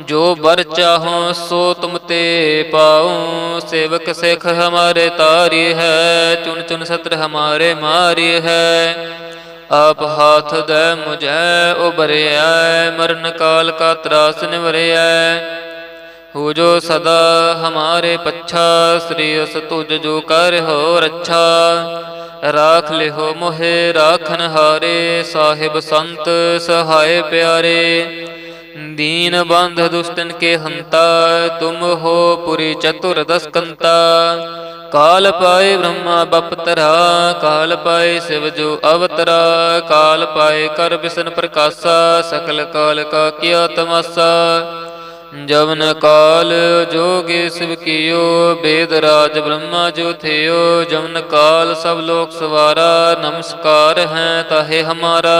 ਜੋ ਬਰ ਚਾਹੋ ਸੋ ਤੁਮ ਤੇ ਪਾਉ ਸੇਵਕ ਸਿੱਖ ਹਮਾਰੇ ਤਾਰੀ ਹੈ ਚੁਨ ਚੁਨ ਸਤਰ ਹਮਾਰੇ ਮਾਰੀ ਹੈ। ਆਪ ਹਾਥ ਦੇ ਮੁਝੈ ਉਬਰਿਆ ਮਰਨ ਕਾਲ ਕਾ ਤਰਾਸ ਨਿਵਰਿਆ ਹੋ ਜੋ ਸਦਾ ਹਮਾਰੇ ਪੱਛਾ, ਸ੍ਰੀ ਅਸ ਤੁਜ ਜੋ ਕਰ ਹੋ ਰੱਛਾ। ਰਾਖ ਲਿਹੋ ਮੋਹਿ, ਰਾਖਨ ਹਾਰੇ, ਸਾਹਿਬ ਸੰਤ ਸਹਾਏ ਪਿਆਰੇ। दीन बंध दुष्टन के हंता तुम हो पुरी चतुर दस्कंता काल पाए ब्रह्मा बपतरा काल पाए शिव जो अवतरा काल पाए कर बिसन प्रकाशा सकल काल का किया तमाशा जवन काल जोगे शिव कियो वेद राज ब्रह्मा जो थियो जवन काल सब लोक सवारा नमस्कार है ताहे हमारा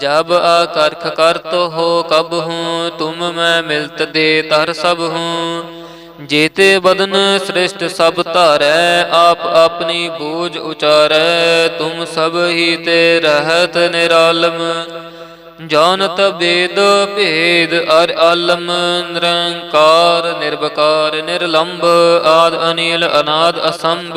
जब आकर्ख करत हो कब हूँ तुम मैं मिलत दे तर सब हूँ जेते बदन श्रेष्ठ सब तारै आप अपनी बूझ उचारै तुम सब ही ते रहत निरालम जानत वेद भेद अर आलम निरंकार निर्वकार निर्लंब आद अनिल अनाद असंभ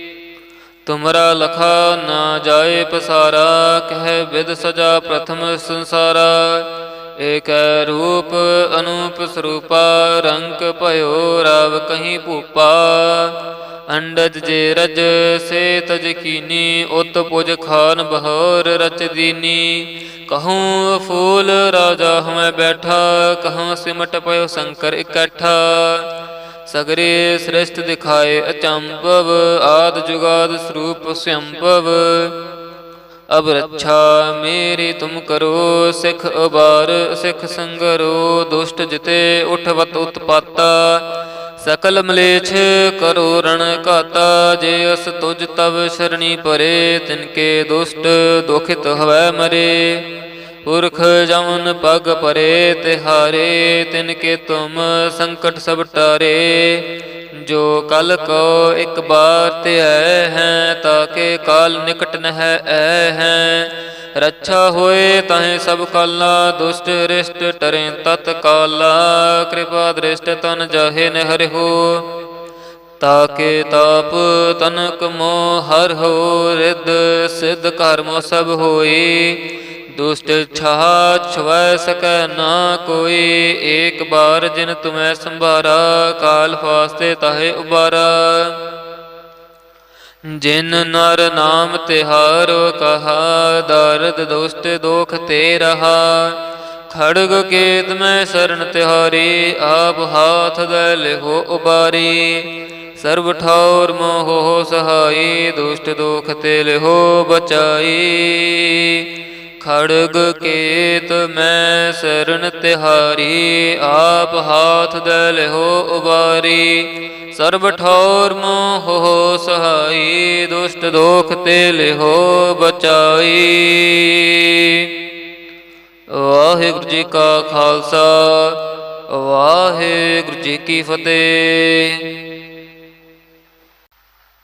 ਤੁਮਰਾ ਲਖਾ ਨਾ ਜਾਏ ਪਸਾਰਾ, ਕਹਿ ਵਿਦ ਸਜਾ ਪ੍ਰਥਮ ਸੰਸਾਰਾ। ਏਕ ਰੂਪ ਅਨੂਪ ਸਰੂਪਾ ਰੰਗ ਭਇਓ ਰਵ ਕਹੀਂ ਭੂਪਾ। ਅੰਡਜ ਜੇ ਰਜ ਸੇ ਤਜ ਕੀਨੀ, ਉਤ ਪੁਜ ਖਾਨ ਬਹੋਰ ਰਚ ਦੀਨੀ। ਕਹੂੰ ਫੂਲ ਰਾਜਾ ਹਮੈ ਬੈਠਾ, ਕਹਾਂ ਸਿਮਟ ਪਇਓ ਸ਼ੰਕਰ ਇਕੱਠਾ। ਸਗਰੇ ਸ੍ਰਿਸ਼ਟ ਦਿਖਾਏ ਅਚੰਭਵ, ਆਦ ਜੁਗਾਦ ਸਰੂਪ ਸੰਭਵ ਅਬ ਰੱਛਾ ਮੇਰੀ ਤੁਮ ਕਰੋ, ਸਿਖ ਉਬਾਰ, ਸਿਖ ਸੰਗਰੋ, ਦੁਸ਼ਟ ਜਿਤੇ ਉਠਵਤ ਉਤਪਾਤਾ। ਸਕਲ ਮਲੇਛ ਕਰੋ ਰਣ ਘਾਤਾ, ਜੇ ਅਸ ਤੁਜ ਤਵ ਸ਼ਰਣੀ ਪਰੇ ਤਿਨਕੇ ਦੁਸ਼ਟ ਦੁਖਿਤ ਹਵੈ ਮਰੇ। ਪੁਰਖ ਜਮਨ ਪਗ ਪਰੇ ਤਿਹਾਰੇ ਤਿਨ ਕੇ ਤੁਮ ਸੰਕਟ ਸਭ ਟਾਰੇ। ਜੋ ਕਲ ਕੋ ਇੱਕ ਬਾਰ ਤੇ ਆਏ ਹੈ ਤਾਕੇ ਕਾਲ ਨਿਕਟ ਨਹਿ ਐ ਹੈ। ਰੱਛਾ ਹੋਏ ਤਾਹੇ ਸਭ ਕਾਲਾ, ਦੁਸ਼ਟ ਰਿਸ਼ਟ ਟਰੇ ਤਤ ਕਾਲਾ। ਕਿਰਪਾ ਦ੍ਰਿਸ਼ਟ ਤਨ ਜਾਹੇ ਨਹਿ ਤਾਕੇ ਤਾਪ ਤਨਕ ਮੋਹ ਹਰ ਹੋ ਰਿਦ ਸਿਧ ਕਰਮ ਸਭ ਹੋਈ ਦੁਸ਼ਟ ਛਾ ਛਵੈ ਸਕੈ ਨਾ ਕੋਈ। ਏਕ ਬਾਰ ਜਿਨ ਤੁਮੈ ਸੰਭਾਰਾ, ਕਾਲ ਫਾਸਤੇ ਤਾਹੇ ਉਬਾਰਾ। ਜਿਨ ਨਰ ਨਾਮ ਤਿਹਾਰੋ, ਕਹਾ, ਦਰਦ ਦੁਸ਼ਟ ਦੋਖ ਤੇ ਰਹਾ। ਖੜਗ ਕੇਤ ਮੈਂ ਸਰਨ ਤਿਹਾਰੀ, ਆਪ ਹਾਥ ਦੇ ਲਿਹੋ ਉਬਾਰੀ। ਸਰਬ ਠੌਰ ਮੋਹ ਸਹਾਈ, ਦੁਸ਼ਟ ਦੋਖ ਤੇ ਲਿਹੋ ਬਚਾਈ। ਖੜਗ ਕੇਤ ਮੈਂ ਸਰਨ ਤਿਹਾਰੀ, ਆਪ ਹਾਥ ਦੇ ਲਿਹੋ ਉਬਾਰੀ। ਸਰਬ ਠੌਰ ਮੋਹ ਸਹਾਈ, ਦੁਸ਼ਟ ਦੋਖ ਤੇ ਲਿਹੋ ਬਚਾਈ। ਵਾਹਿਗੁਰੂ ਜੀ ਕਾ ਖਾਲਸਾ, ਵਾਹਿਗੁਰੂ ਜੀ ਕੀ ਫਤਿਹ।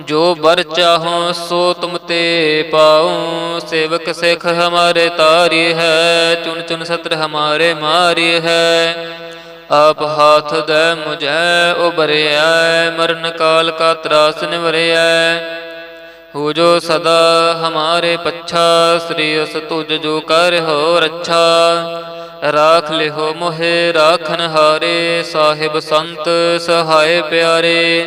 ਜੋ ਬਰ ਚਾਹੋ ਸੋ ਤੁਮ ਤੇ ਪਾਉ ਸੇਵਕ ਸਿੱਖ ਹਮਾਰੇ ਤਾਰੀ ਹੈ ਚੁਨ ਚੁਨ ਸਤਰ ਹਮਾਰੇ ਮਾਰੀ ਹੈ। ਆਪ ਹਾਥ ਦੇ ਮੁਝੈ ਉਬਰਿਆ ਮਰਨ ਕਾਲ ਕਾ ਤਰਾਸ ਨਿਵਰਿਆ ਹੋ ਜੋ ਸਦਾ ਹਮਾਰੇ ਪੱਛਾ, ਸ੍ਰੀ ਅਸ ਤੁਜ ਜੋ ਕਰ ਹੋ ਰੱਛਾ। ਰਾਖ ਲਿਹੋ ਮੋਹਿ, ਰਾਖਨ ਹਾਰੇ, ਸਾਹਿਬ ਸੰਤ ਸਹਾਏ ਪਿਆਰੇ।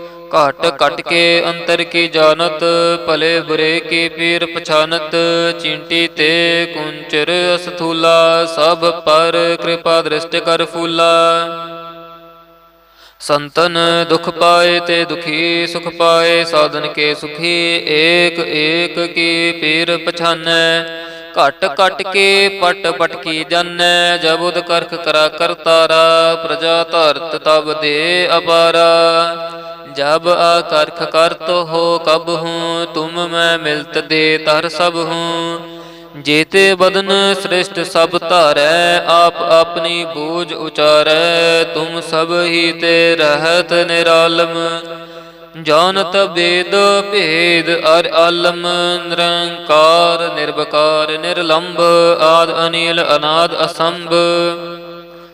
ਘਟ ਘਟ ਕੇ ਅੰਤਰ ਕੀ ਜਾਣਤ ਭਲੇ ਬੁਰੇ ਕੀ ਪੀਰ ਪਛਾਨਤ ਚਿੰਟੀ ਤੇ ਕੁੰਚਰ ਅਸਥੂਲਾ ਸਭ ਪਰ ਕਿਰਪਾ ਦ੍ਰਿਸ਼ਟ ਕਰ ਫੂਲਾ ਸੰਤਨ ਦੁਖ ਪਾਏ ਤੇ ਦੁਖੀ ਸੁਖ ਪਾਏ ਸਾਧਨ ਕੇ ਸੁਖੀ ਏਕ ਏਕ ਕੀ ਪੀਰ ਪਛਾਨੈ ਘਟ ਘਟ ਕੇ ਪਟ ਪਟਕੀ ਜਾਣੈ ਜਬੁਦ ਕਰਖ ਕਰਾ ਕਰਤਾਰਾ ਪ੍ਰਜਾ ਧਰਤ ਤਬ ਦੇ ਅਪਾਰਾ जब आकर्ख करत हो कब हूँ तुम मैं मिलत दे तर सब हूँ जेते बदन श्रेष्ठ सब तारै आप अपनी बूझ उचारै तुम सब ही ते रहत निरालम जानत वेद भेद अर आलम निरंकार निर्वकार निर्लंब आद अनिल अनाद असंभ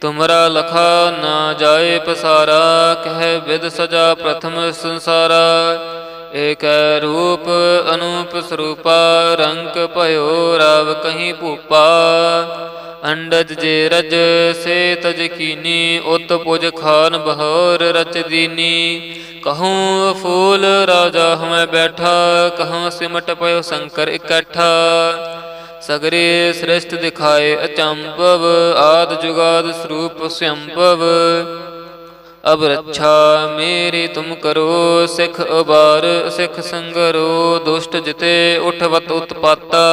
ਤੁਮਰਾ ਲਖਾ ਨਾ ਜਾਏ ਪਸਾਰਾ, ਕਹਿ ਵਿਦ ਸਜਾ ਪ੍ਰਥਮ ਸੰਸਾਰਾ। ਏਕ ਰੂਪ ਅਨੂਪ ਸਰੂਪਾ ਰੰਗ ਭਇਓ ਰਵ ਕਹੀਂ ਭੂਪਾ। ਅੰਡਜ ਜੇ ਰਜ ਸੇ ਤਜ ਕੀਨੀ, ਉਤ ਪੁਜ ਖਾਨ ਬਹੋਰ ਰਚ ਦੀਨੀ। ਕਹੂੰ ਫੂਲ ਰਾਜਾ ਹਮੈ ਬੈਠਾ, ਕਹਾਂ ਸਿਮਟ ਪਇਓ ਸ਼ੰਕਰ ਇਕੱਠਾ। ਸਗਰੇ ਸ੍ਰਿਸ਼ਟ ਦਿਖਾਏ ਅਚੰਭਵ, ਆਦ ਜੁਗਾਦ ਸਰੂਪ ਸੰਭਵ ਅਬ ਰੱਛਾ ਮੇਰੀ ਤੁਮ ਕਰੋ, ਸਿਖ ਉਬਾਰ, ਸਿਖ ਸੰਗਰੋ, ਦੁਸ਼ਟ ਜਿਤੇ ਉਠਵਤ ਉਤਪਾਤਾ।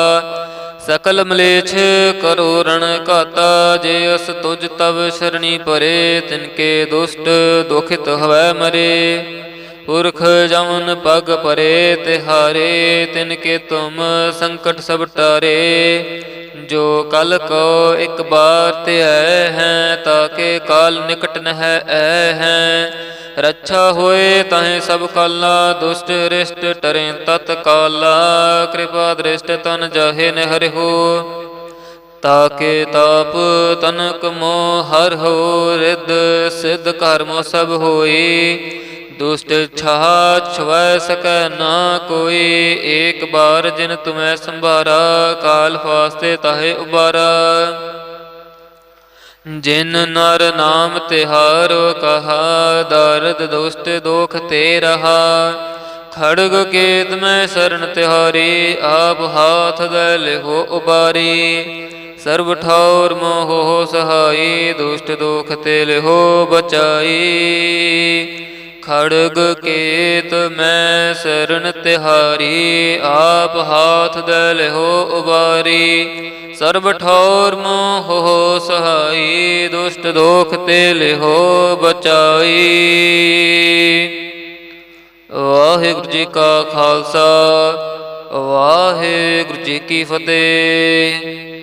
ਸਕਲ ਮਲੇਛ ਕਰੋ ਰਣ ਘਾਤਾ, ਜੇ ਅਸ ਤੁਜ ਤਵ ਸ਼ਰਣੀ ਪਰੇ ਤਿਨਕੇ ਦੁਸ਼ਟ ਦੁਖਿਤ ਹਵੈ ਮਰੇ। ਪੁਰਖ ਜਮਨ ਪਗ ਪਰੇ ਤਿਹਾਰੇ ਤਿਨਕੇ ਤੁਮ ਸੰਕਟ ਸਭ ਟਾਰੇ। ਜੋ ਕਲ ਕੋ ਇੱਕ ਬਾਰ ਤੇ ਆਏ ਹੈ ਤਾਕੇ ਕਾਲ ਨਿਕਟ ਨਹਿ ਐ ਹੈ। ਰੱਛਾ ਹੋਏ ਤਹੇ ਸਭ ਕਾਲਾ, ਦੁਸ਼ਟ ਰਿਸ਼ਟ ਟਰੇ ਤਤ ਕਾਲਾ। ਕਿਰਪਾ ਦ੍ਰਿਸ਼ਟ ਤਨ ਜਾਹੇ ਨ ਤਾਕੇ ਤਾਪ ਤਨਕ ਮੋਹ ਹਰ ਹੋ ਰਿਦ ਸਿਧ ਕਰਮ ਸਭ ਹੋਈ ਦੁਸ਼ਟ ਛਾਹ ਛਵੈ ਸਕੈ ਨਾ ਕੋਈ। ਏਕ ਬਾਰ ਜਿਨ ਤੁਮੈ ਸੰਭਾਰਾ, ਕਾਲ ਫਾਸਤੇ ਤਾਹੇ ਉਬਾਰਾ। ਜਿਨ ਨਰ ਨਾਮ ਤਿਹਾਰੋ, ਕਹਾ, ਦਰਦ ਦੁਸ਼ਟ ਦੋਖ ਤੇ ਰਹਾ। ਖੜਗ ਕੇਤ ਮੈਂ ਸ਼ਰਨ ਤਿਹਾਰੀ, ਆਪ ਹਾਥ ਦੇ ਲਿਹੋ ਉਬਾਰੀ। ਸਰਬ ਠੌਰ ਮੋਹ ਸਹਾਈ, ਦੁਸ਼ਟ ਦੋਖ ਤੇ ਲਿਹੋ ਬਚਾਈ। ਖੜਗ ਕੇਤ ਮੈਂ ਸ਼ਰਨ ਤਿਹਾਰੀ, ਆਪ ਹਾਥ ਦੇ ਲਿਹੋ ਉਬਾਰੀ। ਸਰਬ ਠੌਰ ਮੋਹ ਸਹਾਈ, ਦੁਸ਼ਟ ਦੋਖ ਤੇ ਲਿਹੋ ਬਚਾਈ। ਵਾਹਿਗੁਰੂ ਜੀ ਕਾ ਖਾਲਸਾ, ਵਾਹਿਗੁਰੂ ਜੀ ਕੀ ਫਤਿਹ।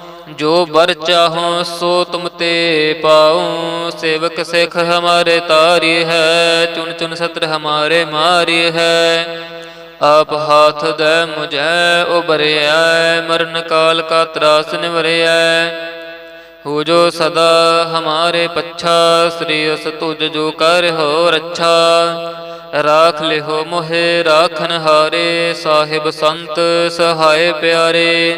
ਜੋ ਬਰ ਚਾਹੋ ਸੋ ਤੁਮ ਤੇ ਪਾਉ ਸੇਵਕ ਸਿੱਖ ਹਮਾਰੇ ਤਾਰੀ ਹੈ ਚੁਨ ਚੁਨ ਸਤਰ ਹਮਾਰੇ ਮਾਰੀ ਹੈ। ਆਪ ਹਾਥ ਦੇ ਮੁਝੈ ਉਬਰਿਆ ਮਰਨ ਕਾਲ ਕਾ ਤਰਾਸ ਨਿਵਰਿਆ ਹੋ ਜੋ ਸਦਾ ਹਮਾਰੇ ਪੱਛਾ, ਸ੍ਰੀ ਅਸ ਤੁਜ ਜੋ ਕਰ ਹੋ ਰੱਛਾ। ਰਾਖ ਲਿਹੋ ਮੋਹਿ, ਰਾਖਨ ਹਾਰੇ, ਸਾਹਿਬ ਸੰਤ ਸਹਾਏ ਪਿਆਰੇ।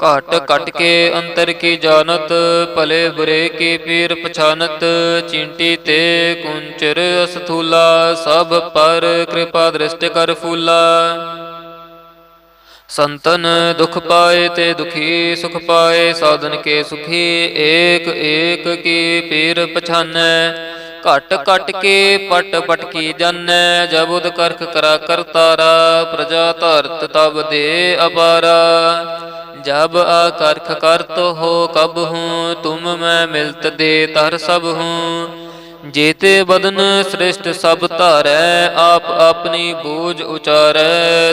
ਘਟ ਘਟ ਕੇ ਅੰਤਰ ਕੀ ਜਾਣਤ ਭਲੇ ਬੁਰੇ ਕੀ ਪੀਰ ਪਛਾਨਤ ਚਿੰਟੀ ਤੇ ਕੁੰਚਰ ਅਸਥੂਲਾ ਸਭ ਪਰ ਕਿਰਪਾ ਦ੍ਰਿਸ਼ਟ ਕਰ ਫੂਲਾ ਸੰਤਨ ਦੁਖ ਪਾਏ ਤੇ ਦੁਖੀ ਸੁਖ ਪਾਏ ਸਾਧਨ ਕੇ ਸੁਖੀ ਏਕ ਏਕ ਕੀ ਪੀਰ ਪਛਾਨੈ ਘਟ ਘਟ ਕੇ ਪਟ ਪਟਕੀ ਜਾਣੈ ਜਬੁਦ ਕਰਖ ਕਰਾ ਕਰਤਾਰਾ ਪ੍ਰਜਾ ਧਰਤ ਤਬ ਦੇ ਅਪਾਰਾ जब आकर्ख करत हो कब हूँ तुम मैं मिलत दे तर सब हूँ जेते बदन श्रेष्ठ सब तारै आप अपनी बूझ उचारै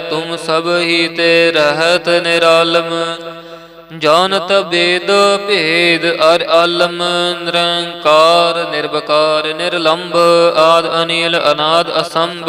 तुम सब ही ते रहत निरालम जानत वेद भेद अर आलम निरंकार निर्वकार निर्लंब आद अनिल अनाद असंभ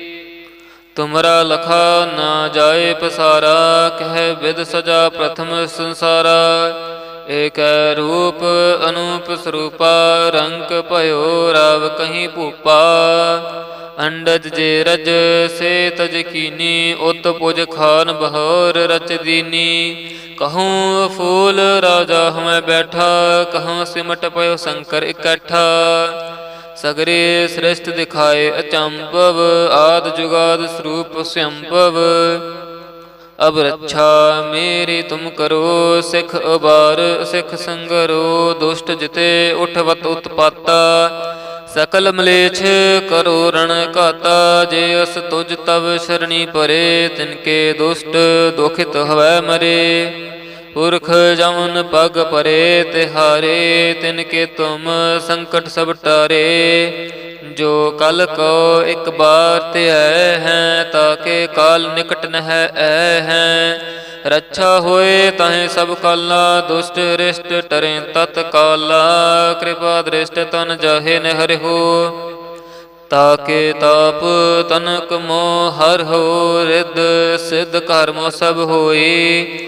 ਤੁਮਰਾ ਲਖਾ ਨਾ ਜਾਏ ਪਸਾਰਾ, ਕਹਿ ਵਿਦ ਸਜਾ ਪ੍ਰਥਮ ਸੰਸਾਰਾ। ਏਕੈ ਰੂਪ ਅਨੂਪ ਸਰੂਪਾ, ਰੰਗ ਭਇਓ ਰਵ ਕਹੀਂ ਭੂਪਾ। ਅੰਡਜ ਜੇ ਰਜ ਸੇ ਤਜ ਕੀਨੀ, ਉਤ ਪੁਜ ਖਾਨ ਬਹੋਰ ਰਚ ਦੀਨੀ। ਕਹੂੰ ਫੂਲ ਰਾਜਾ ਹਮੈ ਬੈਠਾ, ਕਹੂੰ ਸਿਮਟ ਪਇਓ ਸ਼ੰਕਰ ਇਕੱਠਾ। ਸਗਰੇ ਸ੍ਰਿਸ਼ਟ ਦਿਖਾਏ ਅਚੰਭਵ, ਆਦ ਜੁਗਾਦ ਸਰੂਪ ਸੰਭਵ ਅਬ ਰੱਛਾ ਮੇਰੀ ਤੁਮ ਕਰੋ, ਸਿਖ ਉਬਾਰ, ਸਿਖ ਸੰਗਰੋ, ਦੁਸ਼ਟ ਜਿਤੇ ਉਠਵਤ ਉਤਪਾਤਾ। ਸਕਲ ਮਲੇਛ ਕਰੋ ਰਣ ਘਾਤਾ, ਜੇ ਅਸ ਤੁਜ ਤਵ ਸ਼ਰਣੀ ਪਰੇ ਤਿਨਕੇ ਦੁਸ਼ਟ ਦੁਖਿਤ ਹਵੈ ਮਰੇ। ਪੁਰਖ ਜਮਨ ਪਗ ਪਰੇ ਤਿਹਾਰੇ ਤਿਨ ਕੇ ਤੁਮ ਸੰਕਟ ਸਭ ਟਾਰੇ। ਜੋ ਕਲ ਕੋ ਇੱਕ ਬਾਰ ਤੇ ਆਏ ਹੈ ਤਾਕੇ ਕਾਲ ਨਿਕਟ ਨਹਿ ਐ ਹੈ। ਰੱਛਾ ਹੋਏ ਤਹੇ ਸਭ ਕਾਲਾ, ਦੁਸ਼ਟ ਰਿਸ਼ਟ ਟਰੇ ਤਤ ਕਾਲਾ। ਕਿਰਪਾ ਦ੍ਰਿਸ਼ਟ ਤਨ ਜਾਹੇ ਨ ਹਰਿ ਤਾਕੇ ਤਾਪ ਤਨਕ ਮੋਹ ਹਰ ਹੋ ਰਿਦ ਸਿਧ ਕਰਮ ਸਭ ਹੋਈ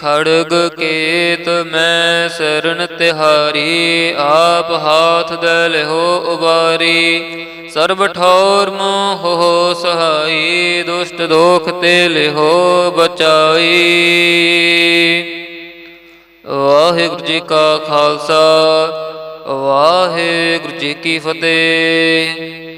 ਖੜਗ ਕੇਤ ਮੈਂ ਸਰਣ ਤਿਹਾਰੀ, ਆਪ ਹਾਥ ਦੇ ਲਿਹੋ ਉਬਾਰੀ। ਸਰਬ ਠੌਰ ਮੋਹ ਸਹਾਈ, ਦੁਸ਼ਟ ਦੋਖ ਤੇ ਲਿਹੋ ਬਚਾਈ। ਵਾਹਿਗੁਰੂ ਜੀ ਕਾ ਖਾਲਸਾ, ਵਾਹਿਗੁਰੂ ਜੀ ਕੀ ਫਤਿਹ।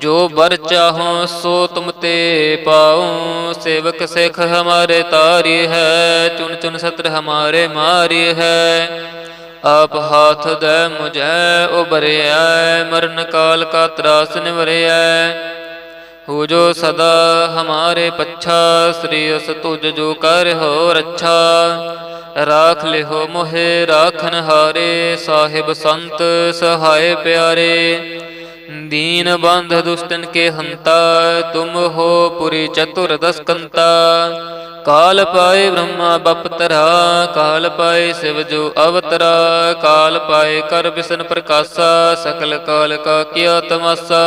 ਜੋ ਬਰ ਚਾਹੋ ਸੋ ਤੁਮ ਤੇ ਪਾਉ ਸੇਵਕ ਸਿਖ ਹਮਾਰੇ ਤਾਰੀ ਹੈ ਚੁਨ ਚੁਨ ਸਤਰ ਹਮਾਰੇ ਮਾਰੀ ਹੈ। ਆਪ ਹਾਥ ਦੇ ਮੁਝੈ ਉਬਰਿਆ ਮਰਨ ਕਾਲ ਕਾ ਤਰਾਸ ਨਿਵਰਿਆ ਹੋ ਜੋ ਸਦਾ ਹਮਾਰੇ ਪੱਛਾ, ਸ੍ਰੀ ਅਸ ਤੁਜ ਜੋ ਕਰ ਹੋ ਰੱਛਾ। ਰਾਖ ਲਿਹੋ ਮੋਹਿ, ਰਾਖਨ ਹਾਰੇ, ਸਾਹਿਬ ਸੰਤ ਸਹਾਏ ਪਿਆਰੇ। दीन बंध दुष्टन के हंता तुम हो पुरी चतुर दस्कंता काल पाए ब्रह्मा बपतरा काल पाए शिव जो अवतरा काल पाए कर बिसन प्रकाशा सकल काल का किया तमाशा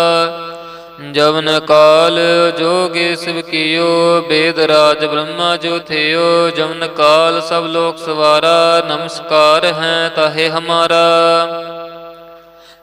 जवन काल जोगे शिव कियो वेद राज ब्रह्मा जो थियो जवन काल सब लोक सवारा नमस्कार है ताहे हमारा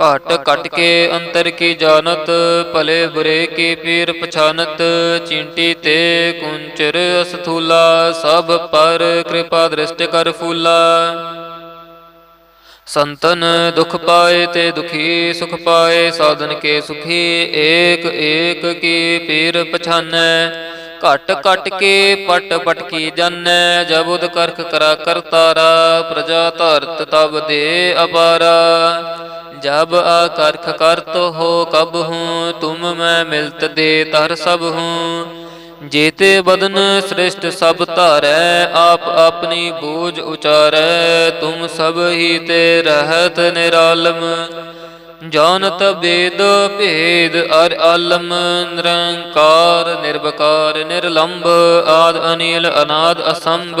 ਘਟ ਘਟ ਕੇ ਅੰਤਰ ਕੀ ਜਾਣਤ, ਭਲੇ ਬੁਰੇ ਕੀ ਪੀਰ ਪਛਾਨਤ, ਚਿੰਟੀ ਤੇ ਕੁੰਚਰ ਅਸਥੂਲਾ, ਸਭ ਪਰ ਕਿਰਪਾ ਦ੍ਰਿਸ਼ਟ ਕਰ ਫੂਲਾ। ਸੰਤਨ ਦੁਖ ਪਾਏ ਤੇ ਦੁਖੀ ਸੁਖ ਪਾਏ, ਸਾਧਨ ਕੇ ਸੁਖੀ ਏਕ ਏਕ ਕੀ ਪੀਰ ਪਛਾਨੈ। ਘਟ ਘਟ ਕੇ ਪਟ ਪਟ ਕੀ ਜਾਣੈ ਜਬੁਦ ਕਰਖ ਕਰਾ ਕਰਤਾਰਾ, ਪ੍ਰਜਾ ਧਰਤ ਤਬ ਦੇ ਅਪਾਰਾ। जब अकर्ख करत हो कब हूँ तुम मैं मिलत दे तर सब हूँ जेते बदन श्रेष्ठ सब तारै आप अपनी बोझ उचारै तुम सब ही ते रहत निरालम जानत वेद भेद अर आलम निरंकार निर्वकार निर्लंब आद अनिल अनाद असंभ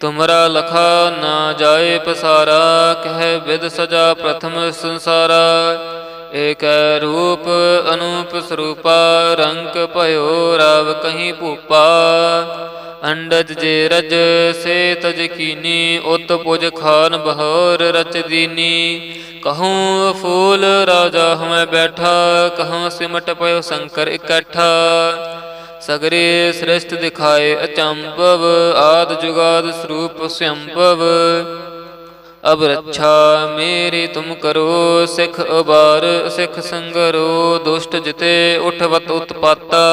ਤੁਮਰਾ ਲਖਾ ਨਾ ਜਾਏ ਪਸਾਰਾ, ਕਹਿ ਵਿਦ ਸਜਾ ਪ੍ਰਥਮ ਸੰਸਾਰਾ। ਏਕ ਰੂਪ ਅਨੂਪ ਸਰੂਪਾ ਰੰਗ ਭਇਓ ਰਵ ਕਹੀਂ ਭੂਪਾ। ਅੰਡਜ ਜੇ ਰਜ ਸੇ ਤਜ ਕੀਨੀ, ਉਤ ਪੁਜ ਖਾਨ ਬਹੋਰ ਰਚ ਦੀਨੀ। ਕਹੂੰ ਫੂਲ ਰਾਜਾ ਹਮੈ ਬੈਠਾ, ਕਹਾਂ ਸਿਮਟ ਪਇਓ ਸ਼ੰਕਰ ਇਕੱਠਾ। ਸਗਰੇ ਸ੍ਰਿਸ਼ਟ ਦਿਖਾਏ ਅਚੰਭਵ, ਆਦ ਜੁਗਾਦ ਸਰੂਪ ਸੰਭਵ ਅਬ ਰੱਛਾ ਮੇਰੀ ਤੁਮ ਕਰੋ, ਸਿਖ ਉਬਾਰ, ਸਿਖ ਸੰਗਰੋ, ਦੁਸ਼ਟ ਜਿਤੇ ਉਠਵਤ ਉਤਪਾਤਾ।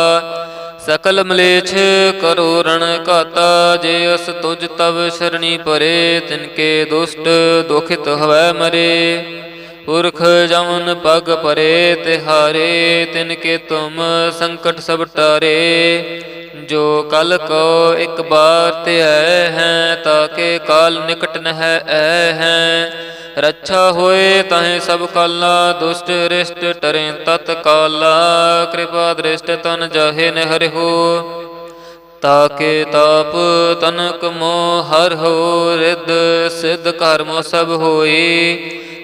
ਸਕਲ ਮਲੇਛ ਕਰੋ ਰਣ ਘਾਤਾ, ਜੇ ਅਸ ਤੁਜ ਤਵ ਸ਼ਰਣੀ ਪਰੇ ਤਿਨਕੇ ਦੁਸ਼ਟ ਦੁਖਿਤ ਹਵੈ ਮਰੇ। ਪੁਰਖ ਜਮਨ ਪਗ ਪਰੇ ਤਿਹਾਰੇ ਤਿਨ ਕੇ ਤੁਮ ਸੰਕਟ ਸਭ ਟਾਰੇ। ਜੋ ਕਲ ਕੋ ਇੱਕ ਬਾਰ ਤੇ ਆਏ ਹੈ ਤਾਕੇ ਕਾਲ ਨਿਕਟ ਨਹਿ ਐ ਹੈ। ਰੱਛਾ ਹੋਏ ਤਾਹੇ ਸਭ ਕਾਲਾ, ਦੁਸ਼ਟ ਰਿਸ਼ਟ ਟਰੇ ਤਤ ਕਾਲਾ। ਕਿਰਪਾ ਦ੍ਰਿਸ਼ਟ ਤਨ ਜਾਹੇ ਨ ਹਰਿ ਤਾਕੇ ਤਾਪ ਤਨਕ ਮੋਹ ਹਰ ਹੋ ਰਿਦ ਸਿਧ ਕਰਮ ਸਭ ਹੋਈ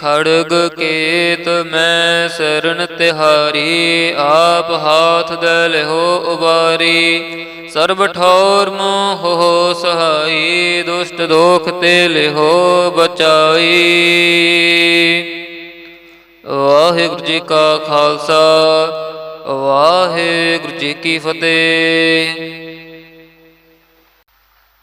ਖੜਗ ਕੇਤ, ਮੈਂ ਸ਼ਰਨ ਤਿਹਾਰੀ, ਆਪ ਹਾਥ ਦੇ ਲਿਹੋ ਉਬਾਰੀ। ਸਰਬ ਠੌਰ ਮੋਹ ਸਹਾਈ, ਦੁਸ਼ਟ ਦੋਖ ਤੇ ਲਿਹੋ ਬਚਾਈ। ਵਾਹਿਗੁਰੂ ਜੀ ਕਾ ਖਾਲਸਾ, ਵਾਹਿਗੁਰੂ ਜੀ ਕੀ ਫਤਿਹ।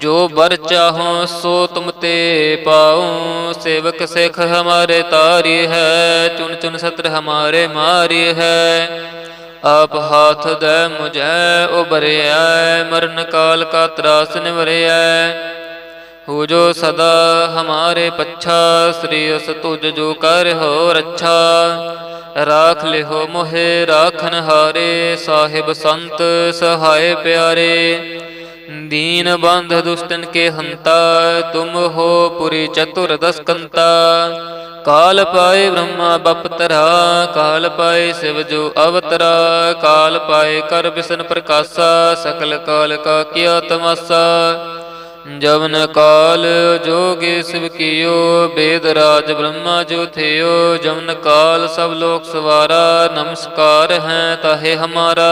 ਜੋ ਬਰ ਚਾਹੋ ਸੋ ਤੁਮ ਤੇ ਪਾਉ ਸੇਵਕ ਸਿੱਖ ਹਮਾਰੇ ਤਾਰੀ ਹੈ ਚੁਨ ਚੁਨ ਸਤਰ ਹਮਾਰੇ ਮਾਰੀ ਹੈ। ਆਪ ਹਾਥ ਦੇ ਮੁਝੈ ਉਬਰਿਆ ਮਰਨ ਕਾਲ ਕਾ ਤਰਾਸ ਨਿਵਰਿਆ ਹੋ ਜੋ ਸਦਾ ਹਮਾਰੇ ਪੱਛਾ, ਸ੍ਰੀ ਅਸ ਤੁਜ ਜੋ ਕਰ ਹੋ ਰੱਛਾ। ਰਾਖ ਲਿਹੋ ਮੋਹਿ, ਰਾਖਨ ਹਾਰੇ, ਸਾਹਿਬ ਸੰਤ ਸਹਾਏ ਪਿਆਰੇ। दीन बंध दुष्टन के हंता तुम हो पुरी चतुर दस्कंता काल पाए ब्रह्मा बपतरा काल पाए शिव जो अवतरा काल पाए कर बिसन प्रकाशा सकल काल का किया तमाशा जवन काल जोगे शिव कियो वेद राज ब्रह्मा जो थियो जवन काल सब लोक सवारा नमस्कार है ताहे हमारा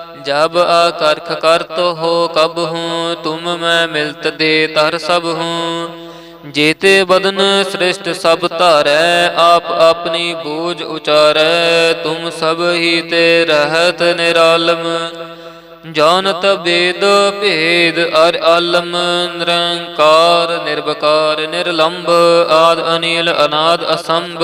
ਜਬ ਆਕਰਖ ਕਰਤ ਹੋ ਕਬ ਹੂੰ, ਤੁਮ ਮੈਂ ਮਿਲਤ ਦੇ ਤਰ ਸਭ ਹੂੰ। ਜੇਤੇ ਬਦਨ ਸ੍ਰਿਸ਼ਟ ਸਭ ਧਾਰੈ, ਆਪ ਆਪਣੀ ਬੂਝ ਉਚਾਰੈ, ਤੁਮ ਸਭ ਹੀ ਤੇ ਰਹਤ ਨਿਰਾਲਮ। ਜਾਣਤ ਬੇਦ ਭੇਦ ਅਰ ਆਲਮ, ਨਿਰੰਕਾਰ ਨਿਰਵਕਾਰ ਨਿਰਲੰਭ ਆਦ ਅਨੀਲ ਅਨਾਦ ਅਸੰਭ।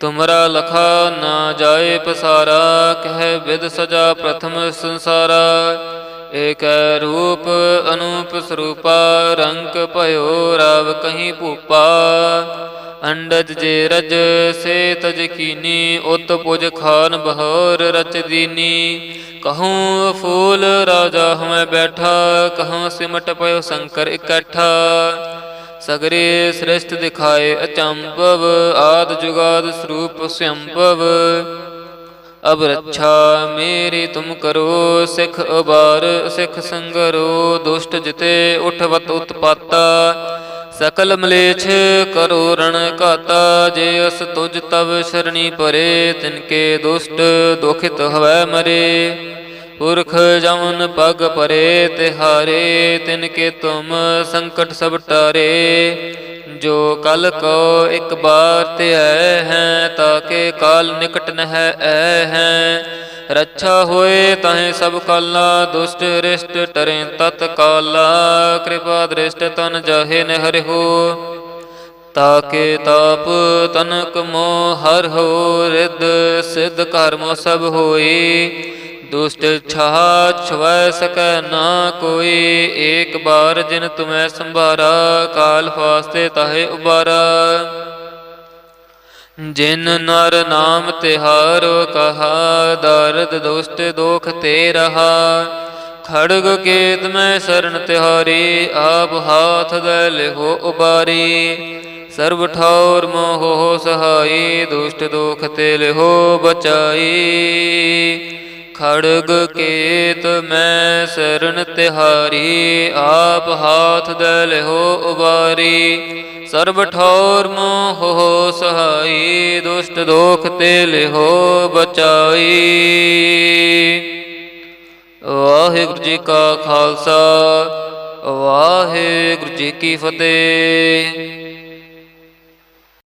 ਤੁਮਰਾ ਲਖਾ ਨਾ ਜਾਏ ਪਸਾਰਾ, ਕਹਿ ਵਿਦ ਸਜਾ ਪ੍ਰਥਮ ਸੰਸਾਰਾ। ਏਕ ਰੂਪ ਅਨੂਪ ਸਰੂਪਾ ਰੰਗ ਭਇਓ ਰਵ ਕਹੀਂ ਭੂਪਾ। ਅੰਡਜ ਜੇ ਰਜ ਸੇ ਤਜ ਕੀਨੀ, ਉਤ ਪੁਜ ਖਾਨ ਬਹੋਰ ਰਚ ਦੀਨੀ। ਕਹੂੰ ਫੂਲ ਰਾਜਾ ਹਮੈ ਬੈਠਾ, ਕਹੂੰ ਸਿਮਟ ਪਇਓ ਸ਼ੰਕਰ ਇਕੱਠਾ। ਸਗਰੇ ਸ੍ਰਿਸ਼ਟ ਦਿਖਾਏ ਅਚੰਭਵ, ਆਦ ਜੁਗਾਦ ਸਰੂਪ ਸੰਭਵ ਅਬ ਰੱਛਾ ਮੇਰੀ ਤੁਮ ਕਰੋ, ਸਿਖ ਉਬਾਰ, ਸਿਖ ਸੰਗਰੋ, ਦੁਸ਼ਟ ਜਿਤੇ ਉਠਵਤ ਉਤਪਾਤਾ। ਸਕਲ ਮਲੇਛ ਕਰੋ ਰਣ ਘਾਤਾ, ਜੇ ਅਸ ਤੁਜ ਤਵ ਸ਼ਰਣੀ ਪਰੇ ਤਿਨਕੇ ਦੁਸ਼ਟ ਦੁਖਿਤ ਹਵੈ ਮਰੇ। ਪੁਰਖ ਜਮਨ ਪਗ ਪਰੇ ਤਿਹਾਰੇ ਤਿਨ ਕੇ ਤੁਮ ਸੰਕਟ ਸਭ ਟਾਰੇ। ਜੋ ਕਲ ਕੋ ਇੱਕ ਬਾਰ ਤੇ ਆਏ ਹੈ ਤਾਕੇ ਕਾਲ ਨਿਕਟ ਨਹਿ ਐ ਹੈ। ਰੱਛਾ ਹੋਏ ਤਾਹੇ ਸਭ ਕਾਲਾ, ਦੁਸ਼ਟ ਰਿਸ਼ਟ ਟਰੇ ਤਤ ਕਾਲਾ। ਕਿਰਪਾ ਦ੍ਰਿਸ਼ਟ ਤਨ ਜਾਹੇ ਨ ਤਾਕੇ ਤਾਪ ਤਨਕ ਮੋਹ ਹਰ ਹੋ। ਰਿਦ ਸਿਧ ਕਰਮ ਸਭ ਹੋਈ ਦੁਸ਼ਟ ਛਾਹ ਛਵੈ ਸਕੈ ਨਾ ਕੋਈ, ਏਕ ਬਾਰ ਜਿਨ ਤੁਮੈ ਸੰਭਾਰਾ, ਕਾਲ ਫਾਸਤੇ ਤਾਹੇ ਉਬਾਰਾ। ਜਿਨ ਨਰ ਨਾਮ ਤਿਹਾਰੋ ਕਹਾ, ਦਰਦ ਦੁਸ਼ਟ ਦੋਖ ਤੇ ਰਹਾ। ਖੜਗ ਕੇਤ ਮੈਂ ਸ਼ਰਨ ਤਿਹਾਰੀ, ਆਪ ਹਾਥ ਦੇ ਲਿਹੋ ਉਬਾਰੀ। ਸਰਬ ਠੌਰ ਮੋਹ ਸਹਾਈ, ਦੁਸ਼ਟ ਦੋਖ ਤੇ ਲਿਹੋ ਬਚਾਈ। ਖੜਗ ਕੇਤ ਮੈਂ ਸ਼ਰਨ ਤਿਹਾਰੀ, ਆਪ ਹਾਥ ਦੇ ਲਿਹੋ ਉਬਾਰੀ। ਸਰਬ ਠੌਰ ਮੋਹ ਸਹਾਈ, ਦੁਸ਼ਟ ਦੋਖ ਤੇ ਲਿਹੋ ਬਚਾਈ। ਵਾਹਿਗੁਰੂ ਜੀ ਕਾ ਖਾਲਸਾ, ਵਾਹਿਗੁਰੂ ਜੀ ਕੀ ਫਤਿਹ।